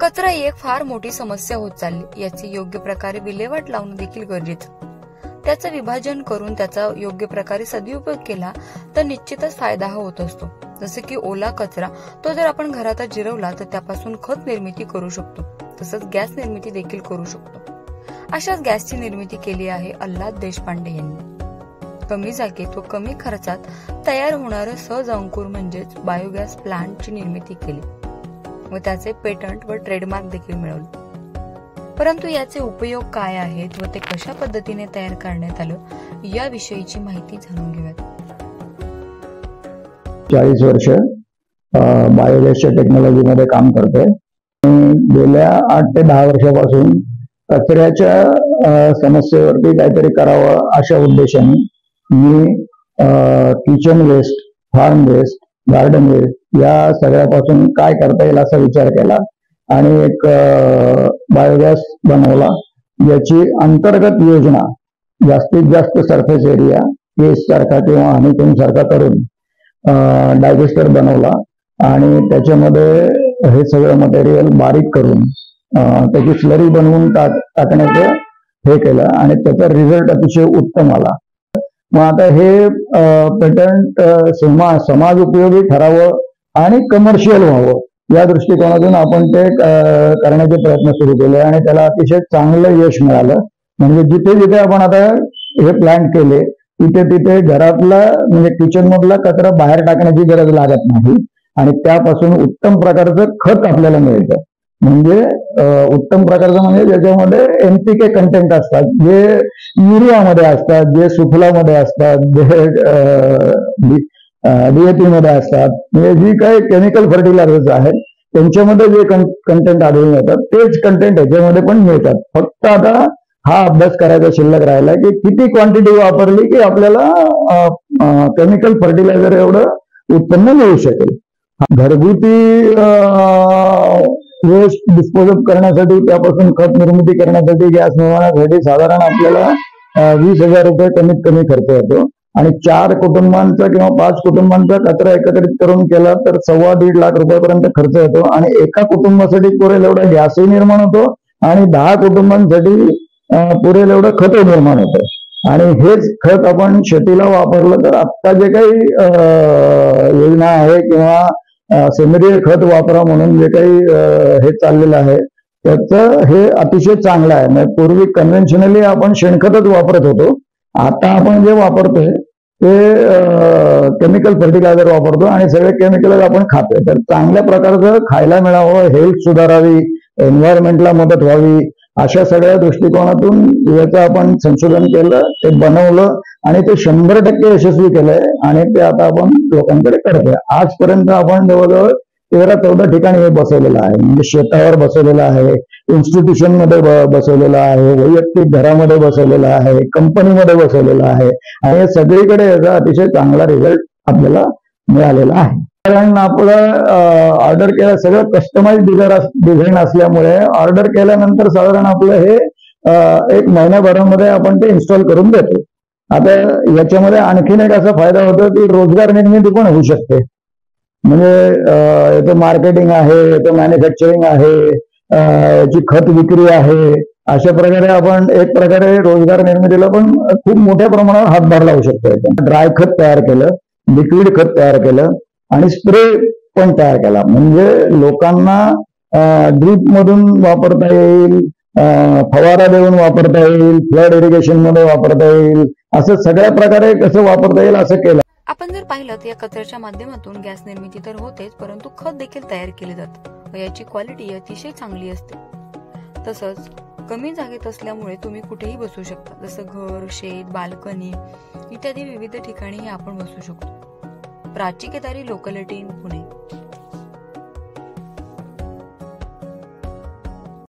कचरा ही एक फार मोठी समस्या होत चालली. याची योग्य प्रकारे विल्हेवाट लावणं देखील गरजेचं. त्याचं विभाजन करून त्याचा योग्य प्रकारे सदुपयोग केला तर निश्चितच फायदा हा होत असतो. जसे की ओला कचरा तो जर आपण घरात जिरवला तर त्यापासून खत निर्मिती करू शकतो. तसंच गॅस निर्मिती देखील करू शकतो. अशाच गॅसची निर्मिती केली आहे अल्लाद देशपांडे यांनी. कमी जागेत व कमी खर्चात तयार होणारं सहज अंकुर म्हणजेच बायोगॅस प्लांटची निर्मिती केली. व त्याचे पेटंट व ट्रेडमार्क देखील मिळवले परंतु याचे उपयोग काय आहेत व ते कशा पद्धतीने तयार करण्यात आलं याविषयीची माहिती जाणून घेऊयात. चाळीस वर्ष बायोगॅसच्या टेक्नॉलॉजीमध्ये काम करतोय. गेल्या आठ ते दहा वर्षापासून कचऱ्याच्या समस्येवरती काहीतरी करावं अशा उद्देशाने मी kitchen waste farm waste garden waste या सगळ्यापासून काय करता येईल असा विचार केला आणि एक बायोगॅस बनवला. याची अंतर्गत योजना जास्तीत जास्त सरफेस एरिया केस सारखा किंवा हनीकून सारखा करून डायजेस्टर बनवला आणि त्याच्यामध्ये हे सगळं मटेरियल बारीक करून त्याची स्लरी बनवून टाक टाकण्याचं हे केलं आणि त्याचा रिझल्ट अतिशय उत्तम आला. मग आता हे पेटंट समाज समाज उपयोगी ठरावं आणि कमर्शियल व्हावं. या दृष्टिकोनातून आपण ते करण्याचे प्रयत्न सुरू केले आणि त्याला अतिशय चांगलं यश मिळालं. म्हणजे जिथे जिथे आपण आता हे प्लॅन केले तिथे तिथे घरातला म्हणजे किचन मधला कचरा बाहेर टाकण्याची गरज लागत नाही. आणि त्यापासून उत्तम प्रकारचं खत आपल्याला मिळतं. म्हणजे उत्तम प्रकारचं म्हणजे ज्याच्यामध्ये एनपीके कंटेंट असतात जे युरियामध्ये असतात जे सुफलामध्ये असतात जे डीएपीमध्ये असतात. म्हणजे जी काही केमिकल फर्टिलायझर्स आहेत त्यांच्यामध्ये जे कंटेंट आढळून येतात तेच कंटेंट ह्याच्यामध्ये पण मिळतात. फक्त आता हा अभ्यास करायचा शिल्लक राहिला की किती क्वांटिटी वापरली की आपल्याला केमिकल फर्टिलायझर एवढं उत्पन्न मिळू शकेल. घरगुती वेस्ट डिस्पोजल करण्यासाठी त्यापासून खत निर्मिती करण्यासाठी गॅस निर्माणासाठी साधारण आपल्याला वीस हजार रुपये कमीत कमी खर्च येतो. आणि चार कुटुंबांचा किंवा पाच कुटुंबांचा कचरा एकत्रित करून केला तर सव्वा दीड लाख रुपयापर्यंत खर्च येतो आणि एका कुटुंबासाठी पुरेल एवढा गॅसही निर्माण होतो आणि दहा कुटुंबांसाठी पुरेल एवढं खत निर्माण होतं. आणि हेच खत आपण शेतीला वापरलं तर आता जे काही योजना आहे किंवा सेंद्रिय खत वापरा म्हणून जे काही हे चाललेलं आहे त्याचं हे अतिशय चांगलं आहे. म्हणजे पूर्वी कन्व्हेन्शनली आपण शेणखतच वापरत होतो. आता आपण जे वापरतोय ते केमिकल फर्टिलायझर वापरतो आणि सगळे केमिकल आपण खातोय तर चांगल्या प्रकारचं खायला मिळावं हेल्थ सुधारावी एन्व्हायरमेंटला मदत व्हावी अशा सगळ्या दृष्टिकोनातून याचं आपण संशोधन केलं ते बनवलं आणि ते शंभर टक्के यशस्वी केलंय आणि ते आता आपण लोकांकडे करतोय. आजपर्यंत आपण जवळजवळ तेरा चौदा ठिकाणी हे बसवलेलं आहे. म्हणजे शेतावर बसवलेलं आहे इन्स्टिट्यूशनमध्ये बसवलेलं आहे वैयक्तिक घरामध्ये बसवलेला आहे कंपनीमध्ये बसवलेलं आहे. आणि सगळीकडे याचा अतिशय चांगला रिझल्ट आपल्याला मिळालेला आहे. कारण आपलं ऑर्डर केलं सगळं कस्टमाइज डिझाईन डिझाईन असल्यामुळे ऑर्डर केल्यानंतर साधारण आपलं हे एक महिन्याभरामध्ये आपण ते इन्स्टॉल करून देतो. आता याच्यामध्ये आणखीन एक असा फायदा होतो की रोजगार निर्मिती पण होऊ शकते. म्हणजे याचं मार्केटिंग आहे याचं मॅन्युफॅक्चरिंग आहे याची खत विक्री आहे अशा प्रकारे आपण एक प्रकारे रोजगार निर्मितीला पण खूप मोठ्या प्रमाणावर हातभार लावू शकतो ड्राय खत तयार केलं लिक्विड खत तयार केलं आणि स्प्रे पण तयार केला. म्हणजे लोकांना ड्रीप मधून वापरता येईल फवारा देऊन वापरता येईल फ्लड इरिगेशनमध्ये वापरता येईल असं सगळ्या प्रकारे कसं वापरता येईल असं केलं. आपण जर पाहिलं तर या कचऱ्याच्या माध्यमातून गॅस निर्मिती तर होतेच परंतु खत देखील तयार केले जाते व याची क्वालिटी अतिशय चांगली असते. तसंच कमी जागेत असल्यामुळे तुम्ही कुठेही बसू शकता जसं घर शेत बाल्कनी इत्यादी विविध ठिकाणीही आपण बसू शकतो. प्राची केदारी लोकलिटी पुणे.